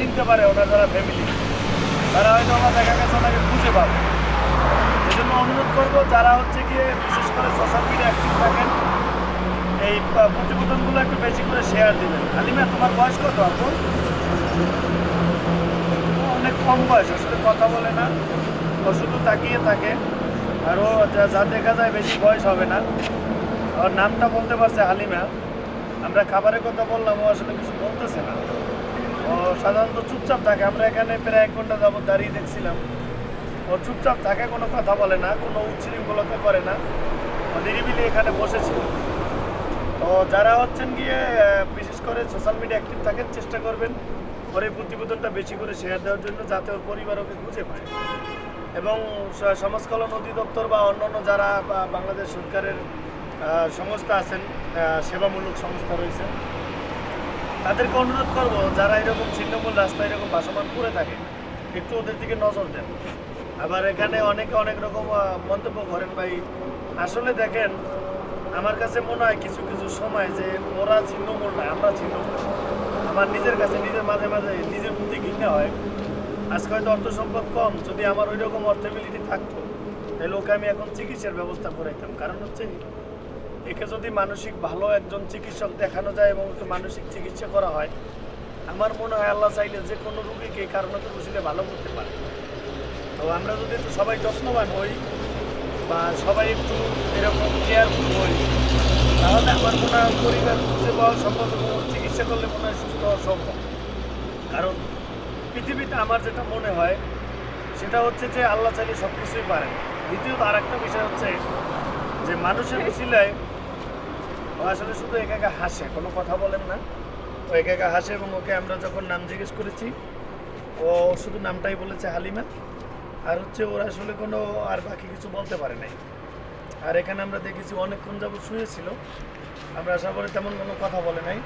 চিনতে পারে ওনার যারা ফ্যামিলি তারা হয়তো আমার দেখা গেছে ওনাকে খুঁজে পাবে। এই জন্য অনুরোধ করব, যারা হচ্ছে গিয়ে বিশেষ করে সোশ্যাল মিডিয়া অ্যাক্টিভ থাকেন, এই প্রতিবেদনগুলো একটু বেশি করে শেয়ার দিবেন। হালিমা তোমার বয়স কত আপু? অনেক কম বয়স, আসলে কথা বলে না। ও শুধু তাকিয়ে থাকে। আর ও যা দেখা যায় বেশি বয়স হবে না। ওর নামটা বলতে পারছে হালিমা আমরা খাবারের কথা বললাম, ও আসলে কিছু বলতেছে না। সাধারণত চুপচাপ থাকে। আমরা এখানে প্রায় এক ঘণ্টা যাবত দাঁড়িয়ে দেখছিলাম। ও চুপচাপ থাকে, কোনো কথা বলে না, কোনো উচ্ছৃঙ্খলতা করে না। ও নিরিবিলি এখানে বসেছিল। তো যারা হচ্ছেন গিয়ে বিশেষ করে সোশ্যাল মিডিয়া অ্যাক্টিভ থাকেন, চেষ্টা করবেন ওর এই প্রতিবেদনটা বেশি করে শেয়ার দেওয়ার জন্য যাতে ওর পরিবার ওকে খুঁজে পায়। এবং স- সমাজ কল্যাণ অধিদপ্তর বা অন্যান্য যারা বাংলাদেশ সরকারের সংস্থা আছেন সেবামূলক সংস্থা রয়েছে তাদেরকে অনুরোধ করব, যারা এরকম ছিন্নমূল রাস্তায় এরকম ভাসমান করে থাকে, একটু ওদের দিকে নজর দেন। আবার এখানে অনেকে অনেক রকম মন্তব্য করেন, ভাই, আসলে দেখেন, আমার কাছে মনে হয় কিছু কিছু সময় যে ওরা ছিন্নমূল না, আমরা ছিন্নমূল। আমার নিজের কাছে নিজের মাঝে মাঝে নিজের মধ্যে ঘৃণা হয়। আজকে হয়তো অর্থ সম্পদ কম, যদি আমার ওই রকম অর্থেবিলিটি থাকতো, তাহলে ওকে আমি এখন চিকিৎসার ব্যবস্থা করাইতাম। কারণ হচ্ছে একে যদি মানসিক ভালো একজন চিকিৎসক দেখানো যায় এবং ওকে মানসিক চিকিৎসা করা হয়, আমার মনে হয় আল্লাহ চাইলে যে কোনো রোগীকে কারণে তো বুঝলে ভালো করতে পারে। তো আমরা যদি একটু সবাই যত্নবান হই বা সবাই একটু এরকম কেয়ারফুল হই, তাহলে আমার মনে হয় পরিবার খুঁজে পাওয়া সম্ভব এবং চিকিৎসা করলে মনে হয় সুস্থ হওয়া সম্ভব। কারণ পৃথিবীতে আমার যেটা মনে হয়, সেটা হচ্ছে যে আল্লাহ চাইলে সব কিছুই পারেন। দ্বিতীয়ত আর একটা বিষয় হচ্ছে যে মানুষের উচিলায় ও আসলে শুধু একা একা হাসে, কোনো কথা বলেন না। ও একা একা হাসে এবং ওকে আমরা যখন নাম জিজ্ঞেস করেছি, ও শুধু নামটাই বলেছে হালিমা। আর হচ্ছে ওরা আসলে কোনো আর বাকি কিছু বলতে পারে নাই। আর এখানে আমরা দেখেছি অনেকক্ষণ যাবত শুয়েছিল। আমরা আশা করি তেমন কোনো কথা বলে নাই।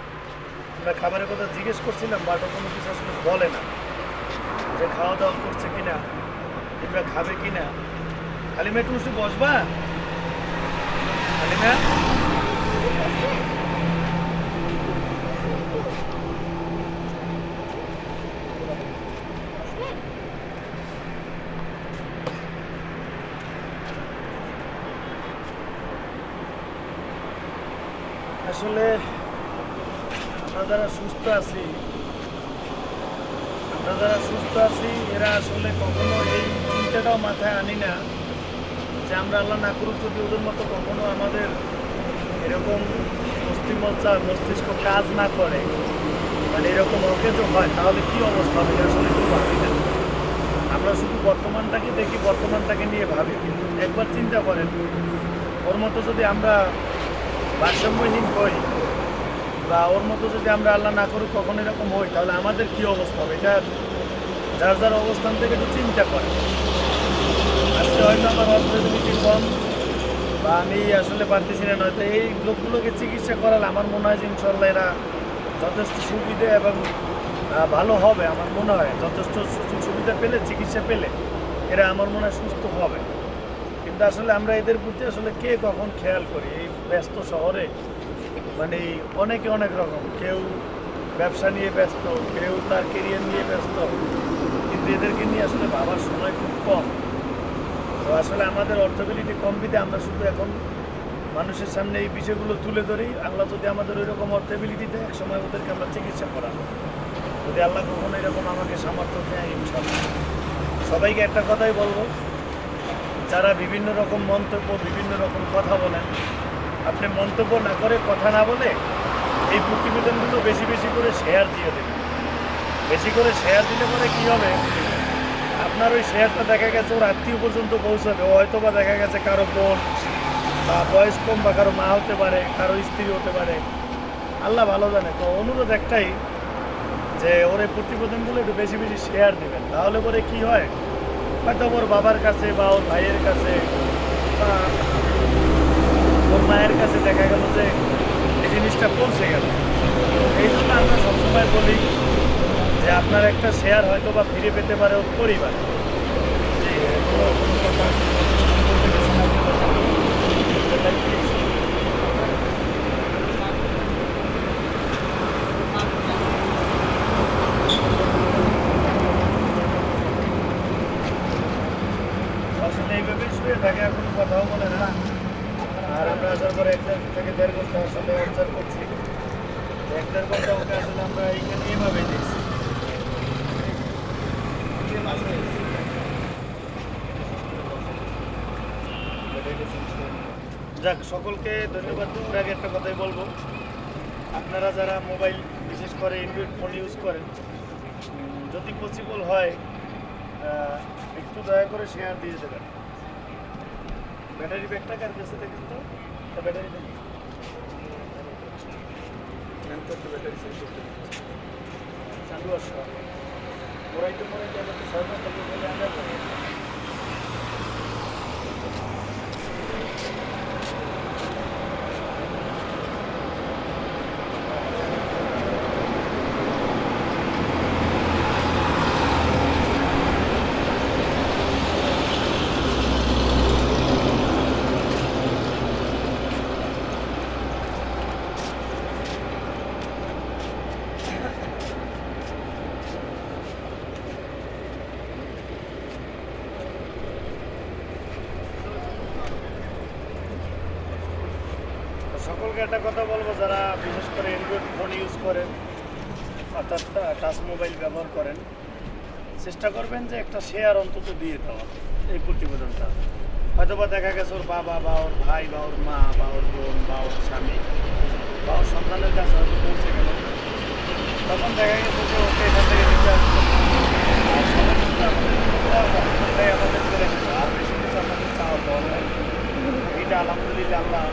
আমরা খাবারের কথা জিজ্ঞেস করছিলাম, বাট কোনো কিছু আসলে বলে না। যে খাওয়া দাওয়া করছে কিনা, কিংবা খাবে কিনা। হালিমা, একটু বসে বসবা? হালিমা? আসলে আমরা যারা সুস্থ আছি, আমরা যারা সুস্থ আছি, এরা আসলে কখনো এই চিন্তাটাও মাথায় আনি না যে আমরা আল্লাহ না করুক যদি ওদের মতো কখনো আমাদের এরকম মস্তিমজ্জা মস্তিষ্ক কাজ না করে। মানে এরকম অকেজ হয়, তাহলে কি অবস্থা হবে? আসলে কেউ ভাবি না। আমরা শুধু বর্তমানটাকে দেখি, বর্তমানটাকে নিয়ে ভাবি। কিন্তু একবার চিন্তা করেন, ওর মতো যদি আমরা ভারসাম্যহীন হই বা ওর মতো যদি আমরা আল্লাহ না করুক, কখনো এরকম হই, তাহলে আমাদের কি অবস্থা হবে? এটা যার যার অবস্থান থেকে একটু চিন্তা করে। আজকে হয়তো আমার অর্থনীতি কম বা আমি আসলে পারতেছি না, নয়তো এই লোকগুলোকে চিকিৎসা করালে আমার মনে হয় যে ইনশাল্লাহ এরা যথেষ্ট সুবিধা এবং ভালো হবে, আমার মনে হয়। যথেষ্ট সুযোগ সুবিধা পেলে, চিকিৎসা পেলে, এরা আমার মনে হয় সুস্থ হবে। কিন্তু আসলে আমরা এদের প্রতি আসলে কে কখন খেয়াল করি? এই ব্যস্ত শহরে? মানে অনেকে অনেক রকম। কেউ ব্যবসা নিয়ে ব্যস্ত, কেউ তার কেরিয়ার নিয়ে ব্যস্ত। কিন্তু এদেরকে নিয়ে আসলে ভাবার সময় খুব কম। তো আসলে আমাদের অর্থবিলিটি কম বিধে আমরা শুধু এখন মানুষের সামনে এই বিষয়গুলো তুলে ধরি। আল্লাহ যদি আমাদের ওই রকম অর্থবিলিটি দেয় এক সময় ওদেরকে আমরা চিকিৎসা করাবো। যদি আল্লাহ কখনো এরকম আমাকে সামর্থ্য দেয় সবাইকে একটা কথাই বলব যারা বিভিন্ন রকম মন্তব্য, বিভিন্ন রকম কথা বলেন, আপনি মন্তব্য না করে কথা না বলে এই প্রতিবেদনগুলো বেশি বেশি করে শেয়ার দিয়ে দেবেন। বেশি করে শেয়ার দিলে পরে কী হবে? আপনার ওই শেয়ারটা দেখা গেছে, ওর আত্মীয় পর্যন্ত পৌঁছাবে। হয়তো বা দেখা গেছে কারও বোন, বা বয়স কম বা কারও মা হতে পারে, কারও স্ত্রী হতে পারে। আল্লাহ ভালো জানে। তো অনুরোধ একটাই যে, ওর এই প্রতিবেদনগুলো একটু বেশি বেশি শেয়ার দিবেন। তাহলে পরে কি হয়? হয়তো ওর বাবার কাছে বা ওর ভাইয়ের কাছে বা ওর মায়ের কাছে দেখা গেল যে এই জিনিসটা পৌঁছে গেল। এই জন্য আমরা সবসময় বলি যে আপনার একটা শেয়ার হয়তো বা ফিরে পেতে পারে ওর পরিবার। স্পিড থাকে, এখন কথাও বলে না। আর আমরা তারপরে এক থেকে দেড় ঘণ্টা আসলে অবজার্ভ করছি। এক দেড় ঘণ্টা ওকে আসলে আমরা এইখানে এভাবে দেখছি। যাক, সকলকে ধন্যবাদ। দুপুর আগে একটা কথাই বলব। আপনারা যারা মোবাইল, বিশেষ করে অ্যান্ড্রয়েড ফোন ইউজ করেন যদি পসিবল হয় একটু দয়া করে শেয়ার দিয়ে দেবেন। ব্যাটারি ব্যাগটা কার কাছে দেখেন তো ব্যাটারি ব্যাগ চালু আসছে ওরাই তো পরে গেলে তো ছয় মাস সকলকে একটা কথা বলব, যারা বিশেষ করে অ্যান্ড্রয়েড ফোন ইউজ করেন, অর্থাৎ টাচ মোবাইল ব্যবহার করেন, চেষ্টা করবেন যে একটা শেয়ার অন্তত দিয়ে দেওয়া এই প্রতিবেদনটা। হয়তো বা দেখা গেছে ওর বাবা বা ওর ভাই বা ওর মা বা ওর বোন বা ওর স্বামী বা ওর সন্তানের কাছে হয়তো পৌঁছে গেল। তখন দেখা গেছে যে ওকে এখান থেকে রিচার্জ আমাদের আর চাওয়া এটা আলহামদুলিল্লাহ আল্লাহ